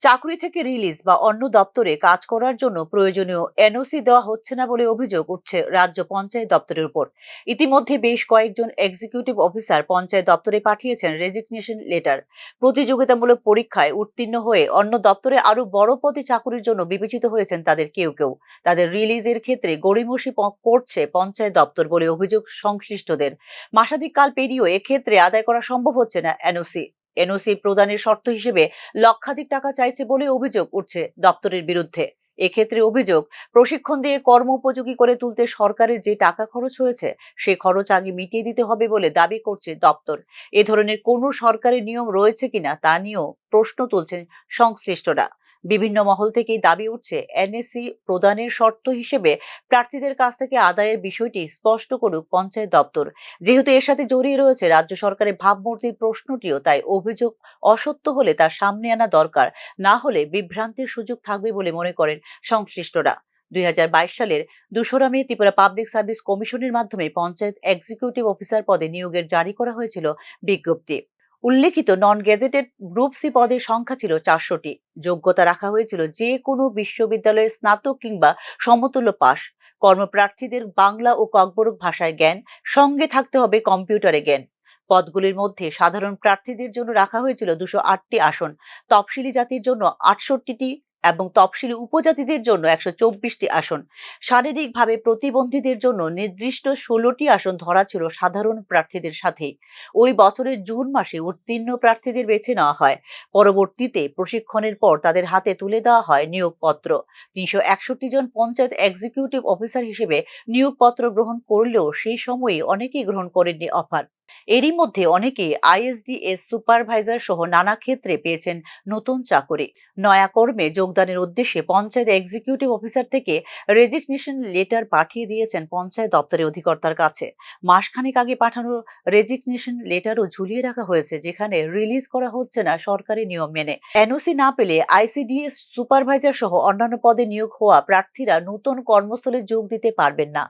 চাকরি থেকে রিলিজ বা অন্য দপ্তরে কাজ করার জন্য প্রয়োজনীয় এনওসি দেওয়া হচ্ছে না বলে অভিযোগ উঠছে রাজ্য পঞ্চায়েত দপ্তরের উপর। ইতিমধ্যে বেশ কয়েকজন এক্সিকিউটিভ অফিসার পঞ্চায়েত দপ্তরে পাঠিয়েছেন রেজিগনেশন লেটার প্রতিযোগিতামূলক পরীক্ষায় উত্তীর্ণ হয়ে অন্য দপ্তরে আরও বড় পদে চাকরির জন্য বিবেচিত হয়েছেন তাদের কেউ কেউ। তাদের রিলিজের ক্ষেত্রে গড়িমসি করছে পঞ্চায়েত দপ্তর বলে অভিযোগ সংশ্লিষ্টদের। মাসাধিক কাল পেরিয়েও এক্ষেত্রে আদায় করা সম্ভব হচ্ছে না এনওসি এনওসি প্রদানের শর্ত হিসেবে লক্ষাধিক টাকা চাইছে বলে অভিযোগ উঠছে দপ্তরের বিরুদ্ধে। এক্ষেত্রে অভিযোগ, প্রশিক্ষণ দিয়ে কর্ম উপযোগী করে তুলতে সরকারের যে টাকা খরচ হয়েছে, সে খরচ আগে মিটিয়ে দিতে হবে বলে দাবি করছে দপ্তর। এ ধরনের কোনো সরকারি নিয়ম রয়েছে কিনা তা নিয়েও প্রশ্ন তুলছেন সংশ্লিষ্টরা। বিভিন্ন মহল থেকেই দাবি উঠছে এনএসসি প্রদানের শর্ত হিসেবে প্রার্থীদের কাছ থেকে আদায়ের বিষয়টি স্পষ্ট করুক পঞ্চায়েত দপ্তর। যেহেতু এর সাথে জড়িয়ে রয়েছে রাজ্য সরকারের ভাবমূর্তির প্রশ্নটিও, তাই অভিযোগ অসত্য হলে তার সামনে আনা দরকার। না হলে বিভ্রান্তির সুযোগ থাকবে বলে মনে করেন সংশ্লিষ্টরা। দুই হাজার বাইশ সালের দোসরা মে ত্রিপুরা পাবলিক সার্ভিস কমিশনের মাধ্যমে পঞ্চায়েত এক্সিকিউটিভ অফিসার পদে নিয়োগের জারি করা হয়েছিল বিজ্ঞপ্তি। উল্লেখিত নন গেজেটেড গ্রুপ সি পদের সংখ্যা ছিল চারশোটি। যোগ্যতা রাখা হয়েছিল যে কোনো বিশ্ববিদ্যালয়ের স্নাতক কিংবা সমতুল্য পাশ। কর্মপ্রার্থীদের বাংলা ও ককবরক ভাষায় জ্ঞান, সঙ্গে থাকতে হবে কম্পিউটারে জ্ঞান। পদগুলির মধ্যে সাধারণ প্রার্থীদের জন্য রাখা হয়েছিল দুশো আটটি আসন। তফসিলি জাতির জন্য আটষট্টিটি এবং তফসিলি উপজাতিদের জন্য একশো চব্বিশটি আসন। শারীরিকভাবে প্রতিবন্ধীদের জন্য নির্দিষ্ট ষোলোটি আসন ধরা ছিল সাধারণ প্রার্থীদের সাথে। ওই বছরের জুন মাসে উত্তীর্ণ প্রার্থীদের বেছে নেওয়া হয়। পরবর্তীতে প্রশিক্ষণের পর তাদের হাতে তুলে দেওয়া হয় নিয়োগপত্র। তিনশো একষট্টি জন পঞ্চায়েত এক্সিকিউটিভ অফিসার হিসেবে নিয়োগপত্র গ্রহণ করলেও সেই সময়ে অনেকেই গ্রহণ করেননি অফার। এরই মধ্যে অনেকে আইএসডিএস সুপারভাইজার সহ নানা ক্ষেত্রে পেয়েছেন নতুন চাকরি। নয়া কর্মে যোগদানের উদ্দেশ্যে পঞ্চায়েত এক্সিকিউটিভ অফিসার থেকে রেজিগনেশন লেটার পাঠিয়ে দিয়েছেন পঞ্চায়েত দপ্তরের অধিকর্তার কাছে। মাসখানেক আগে পাঠানো রেজিগনেশন লেটারও ঝুলিয়ে রাখা হয়েছে, যেখানে রিলিজ করা হচ্ছে না সরকারি নিয়ম মেনে। এনওসি না পেলে আইসিডিএস সুপারভাইজার সহ অন্যান্য পদে নিয়োগ হওয়া প্রার্থীরা নতুন কর্মস্থলে যোগ দিতে পারবেন না।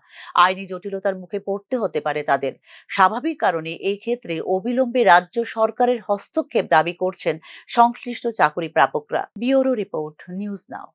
আইনি জটিলতার মুখে পড়তে হতে পারে তাদের। স্বাভাবিক কারণে এই ক্ষেত্রে অবিলম্বে রাজ্য সরকারের হস্তক্ষেপ দাবি করছেন সংশ্লিষ্ট চাকরি প্রাপকরা। Bureau report, news now.